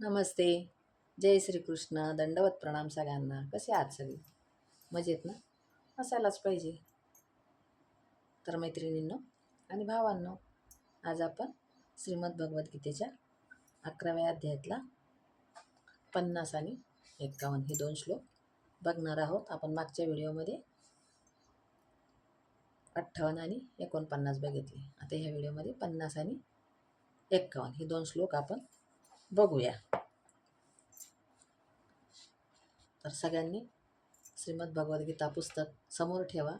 नमस्ते. जय श्रीकृष्ण. दंडवत प्रणाम सगळ्यांना. कसे आहात सगळे? मजेत ना? असायलाच पाहिजे. तर मैत्रिणींनो आणि भावांनो आज आपण श्रीमद भगवद्गीतेच्या अकराव्या अध्यायातला पन्नास आणि एक्कावन्न हे दोन श्लोक बघणार आहोत. आपण मागच्या व्हिडिओमध्ये अठ्ठावन्न आणि एकोणपन्नास बघितले. आता ह्या व्हिडिओमध्ये पन्नास आणि एक्कावन्न हे दोन श्लोक आपण बघूया. तर सगळ्यांनी श्रीमद भगवद्गीता पुस्तक समोर ठेवा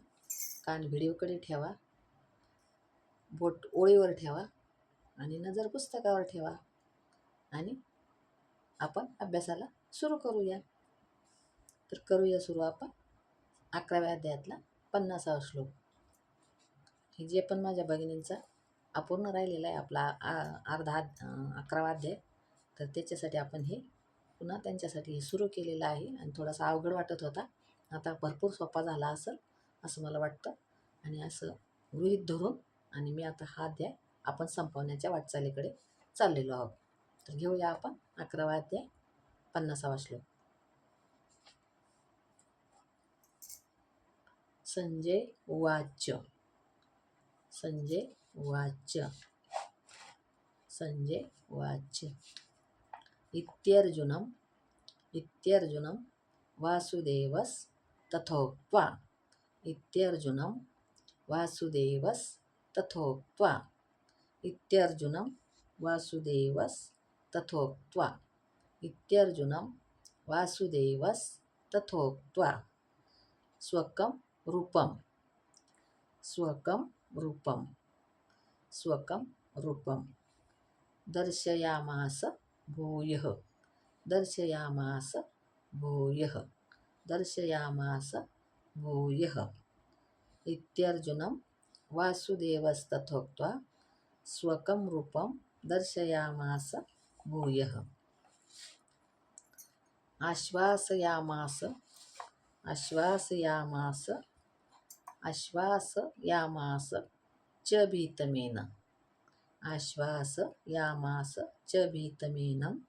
कान व्हिडिओकडे ठेवा बोट ओळीवर ठेवा आणि नजर पुस्तकावर ठेवा आणि आपण अभ्यासाला सुरू करूया. तर करूया सुरू आपण अकराव्या अध्यायातला पन्नासावा श्लोक. हे जे पण माझ्या भगिनींचा अपूर्ण राहिलेला आहे आपला अर्धा अकरावा अध्याय तर त्याच्यासाठी आपण हे पुन्हा त्यांच्यासाठी हे सुरू केलेलं आहे आणि थोडासा अवघड वाटत होता. आता भरपूर सोपा झाला असेल असं मला वाटतं. आणि असं गृहीत धरून आणि मी आता हा अध्याय आपण संपवण्याच्या वाटचालीकडे चाललेलो आहोत. तर घेऊया आपण अकरावा अध्याय पन्नासावा श्लोक. संजय वाच्य. संजय वाच्य. संजय वाच्य. इत्यर्जुनम् इत्यर्जुनं वासुदेवस् तथोक्त्वा इत्यर्जुनं वासुदेवस् तथोक्त्वा इत्यर्जुनं वासुदेवस् तथोक्त्वा इत्यर्जुनं वासुदेवस् तथोक्त्वा। स्वकं रूपं स्वकं रूपं स्वकं रूपं दर्शयामास भूयः। दर्शयामास भूयः। दर्शयामास भूयः। इत्यर्जुनं वासुदेवस्तथोक्त्वा स्वकं रूपं दर्शयामास भूयः। आश्वासयामास आश्वासयामास आश्वासयामास च भीतमेन। आश्वास यामास च भीतमेनम्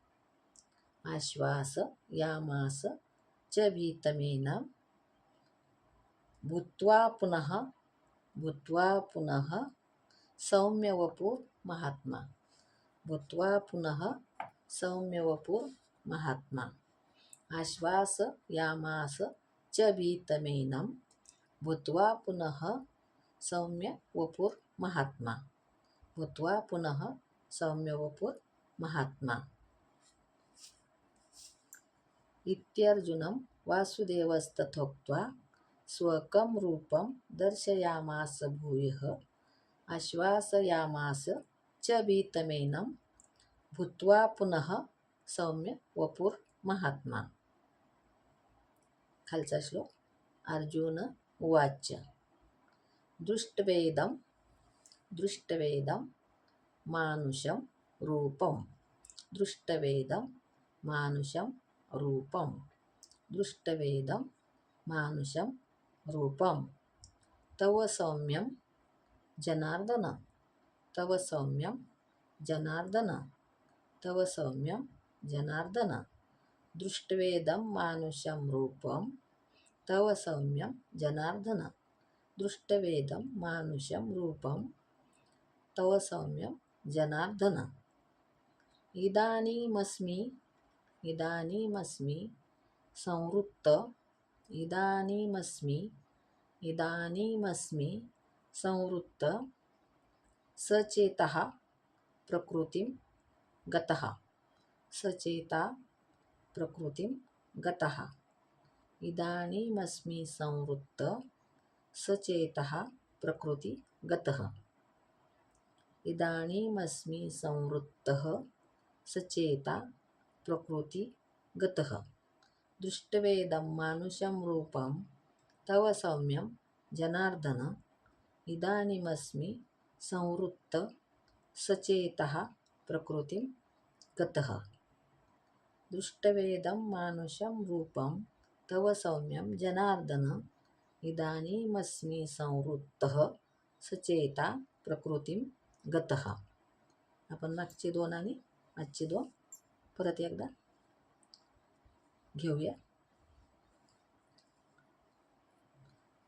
आश्वासयामास च भीतमेनम भूत्वा पुनः भूत्वा पुनः सौम्यवपुर्महात्मा भूत्वा पुनः सौम्यवपुर् महात्मा। आश्वास यामास च भीतमेनं। भूत्वा पुनः सौम्यवपुर्महात्मा भूत्वा पुनः सौम्यवपुर्महात्मा इत्यर्जुनं वासुदेवस्तथोक्त्वा स्वकं रूपं दर्शयामास भूयः आश्वासयामास च भीतमेनं भूत्वा पुनः सौम्य वपुर्महात्मा खालचा श्लोक। अर्जुन उवाच। दृष्टवेदं दृष्टवेदं मानुषं रूपं दृष्टवेदं मानुषं रूपं दृष्टवेदं मानुषं रूपं तव सौम्यं जनार्दन तव सौम्यं जनार्दन तव सौम्यं जनार्दन दृष्टवेदं मानुषं रूपं तव सौम्यं जनार्दन दृष्टवेदं मानुषं रूपं तव सौम्यं जनार्दन। इदानीमस्मि इदानीमस्मि संवृत्त। इदानीमस्मि इदानीमस्मि संवृत्त। सचेतः प्रकृतिं गतः। सचेता प्रकृतिं गतः। इदानीमस्मि संवृत्त। सचेतः प्रकृति गतः। इदानीमस्मि संवृत्तः सचेता प्रकृति गतः। दृष्टवेदं मानुषं रूपं तव सौम्यं जनार्दन। इदानीमस्मि संवृत्त सचेतः प्रकृतिं गतः। दृष्टवेदं मानुषं रूपं तव सौम्यं जनार्दन। इदानीमस्मि संवृत्तः सचेता प्रकृतिं गतः. आपण मागचे दोन आणि आजचे दोन. परत एकदा घेऊया.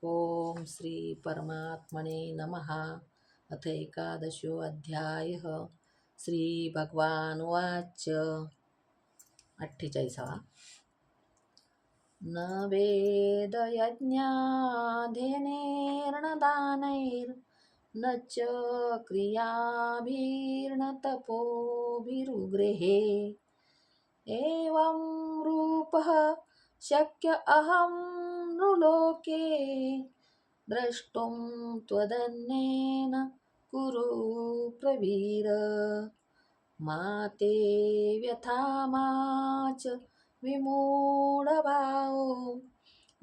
ओम श्री परमात्मने नमः. अथ एकादशो अध्यायः. श्री भगवान वाच अठ्ठेचाळीसावा. न वेदयज्ञाधेनेर्णदानैर् दानैर्न च क्रियाभिर्न तपोभिरुगृहे एवं रूपः शक्य अहं नृलोके द्रष्टुं त्वदन्येन कुरु प्रवीर। मा ते व्यथा मा च विमूढभावो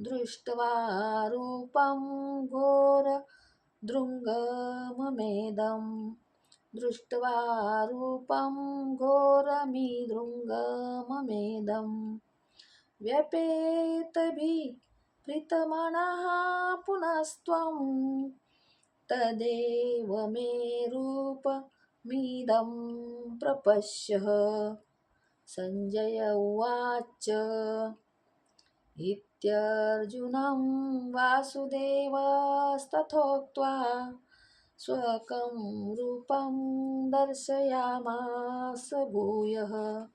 दृष्ट्वा रूपं घोर दृङ्गममेदं दृष्ट्वा रूपं घोरमिदृङ्गममेदं व्यपेतभिप्रीतमनः पुनस्त्वं तदेव मे रूपमिदं प्रपश्यः। सञ्जय उवाच। इत्यर्जुनं वासुदेवस्तथोक्त्वा स्वकं रूपं दर्शयामास भूयः।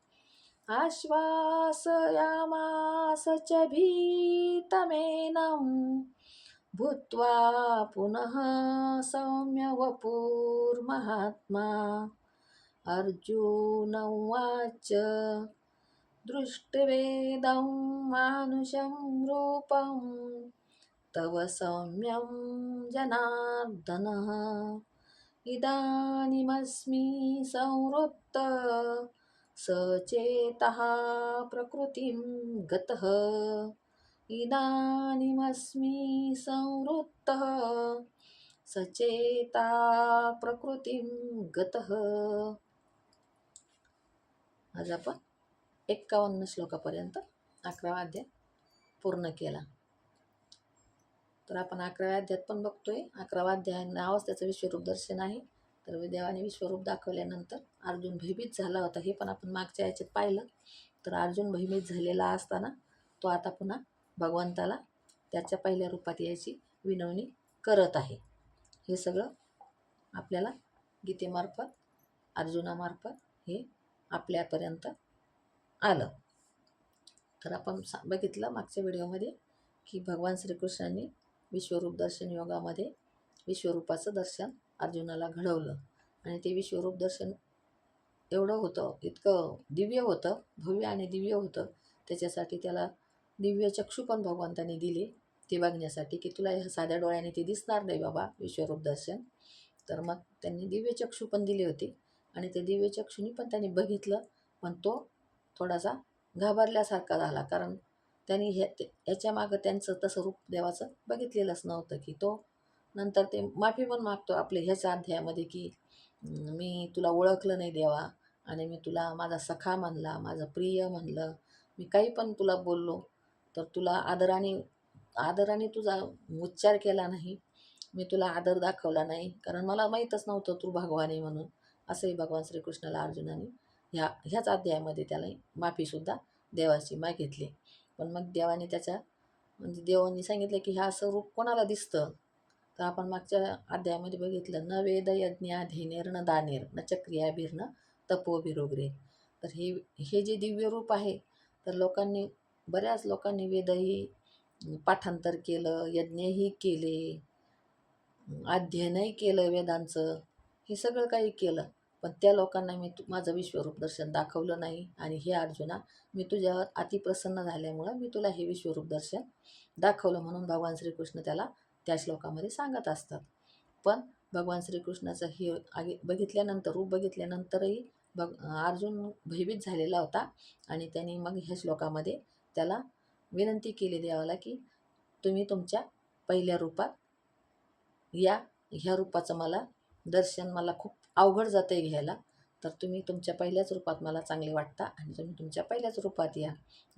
आश्वासयामास च भीतमेनं भूत्वा पुनः सौम्यवपुर्महात्मा। अर्जुन उवाच। दृष्टवेदं मानुषं रूपं तव सौम्यं जनार्दनः। इदानीमस्मि संवृत्त सचेतः प्रकृतिं गतः। इदानीमस्मि संवृत्तः सचेता प्रकृतिं गतः। आज आपण एक्कावन्न श्लोकापर्यंत अकरावा अध्याय पूर्ण केला. तर आपण अकराव्या अध्यायात पण बघतोय. अकरावा अध्याय नावच त्याचं विश्वरूप दर्शन आहे. तर देवाने विश्वरूप दाखवल्यानंतर अर्जुन भयभीत झाला होता हे पण आपण मागच्या याच्यात पाहिलं. तर अर्जुन भयभीत झालेला असताना तो आता पुन्हा भगवंताला त्याच्या पहिल्या रूपात यायची विनवणी करत आहे. हे सगळं आपल्याला गीतेमार्फत अर्जुनामार्फत हे आपल्यापर्यंत आलं. तर आपण सा बघितलं मागच्या व्हिडिओमध्ये की भगवान श्रीकृष्णांनी विश्वरूप दर्शन योगामध्ये विश्वरूपाचं दर्शन अर्जुनाला घडवलं. आणि ते विश्वरूप दर्शन एवढं होतं इतकं दिव्य होतं भव्य आणि दिव्य होतं. त्याच्यासाठी त्याला दिव्य चक्षु पण भगवंताने दिले. ते बघण्यासाठी की तुला ह्या साध्या डोळ्याने ते दिसणार नाही बाबा विश्वरूप दर्शन. तर मग त्यांनी दिव्य चक्षु पण दिले होते. आणि ते दिव्य चक्षुनी पण त्यांनी बघितलं. पण तो थोडासा घाबरल्यासारखा झाला. कारण त्यांनी हे याच्या मागं त्यांचं तसं रूप देवाचं बघितलेलंच नव्हतं की तो नंतर ते माफी पण मागतो आपले ह्याच्या अध्यायामध्ये की मी तुला ओळखलं नाही देवा आणि मी तुला माझा सखा म्हणला माझं प्रिय म्हणलं मी काही पण तुला बोललो तर तुला आदराने आदराने तुझा उच्चार केला नाही मी तुला आदर दाखवला नाही कारण मला माहीतच नव्हतं तू भगवान आहे म्हणून असंही भगवान श्रीकृष्णाला अर्जुनाने ह्या ह्याच अध्यायामध्ये त्याला माफीसुद्धा देवाची मागितली. पण मग देवाने त्याच्या म्हणजे देवाने सांगितलं की ह्या असं रूप कोणाला दिसतं? तर आपण मागच्या अध्यायामध्ये बघितलं न वेद यज्ञाधीनेर न दानेर न चक्रियाभीर न तपोभिरोगरे. तर हे हे जे दिव्य रूप आहे तर लोकांनी बऱ्याच लोकांनी वेदही पाठांतर केलं यज्ञही केले अध्ययनही केलं वेदांचं हे सगळं काही केलं. पण त्या लोकांना मी तू माझं विश्वरूप दर्शन दाखवलं नाही आणि हे अर्जुना मी तुझ्यावर अतिप्रसन्न झाल्यामुळं मी तुला हे विश्वरूप दर्शन दाखवलं म्हणून भगवान श्रीकृष्ण त्याला त्या श्लोकामध्ये सांगत असतात. पण भगवान श्रीकृष्णाचं हे आगे बघितल्यानंतर रूप बघितल्यानंतरही भग अर्जुन भयभीत झालेला होता आणि त्यांनी मग ह्या श्लोकामध्ये त्याला विनंती केली देवाला की तुम्ही तुमच्या पहिल्या रूपात या ह्या रूपाचं मला दर्शन मला खूप अवघड जातं आहे घ्यायला. तर तुम्ही तुमच्या पहिल्याच रूपात मला चांगले वाटता आणि तुम्ही तुमच्या पहिल्याच रूपात या.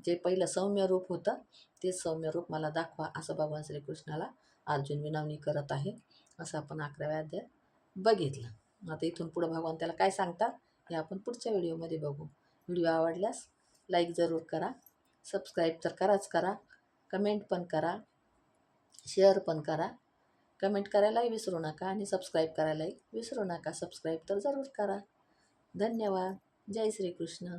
जे पहिलं सौम्य रूप होतं ते सौम्य रूप मला दाखवा असं भगवान श्रीकृष्णाला अर्जुन विनवणी करत आहे. असं आपण अकराव्या अध्याय बघितलं. आता इथून पुढं भगवान त्याला काय सांगतात हे आपण पुढच्या व्हिडिओमध्ये बघू. व्हिडिओ आवडल्यास लाईक जरूर करा सबस्क्राईब तर कराच करा कमेंट पण करा शेअर पण करा. कमेंट करायलाही विसरू नका आणि सबस्क्राईब करायलाही विसरू नका. सबस्क्राईब तर जरूर करा. धन्यवाद. जय श्रीकृष्ण.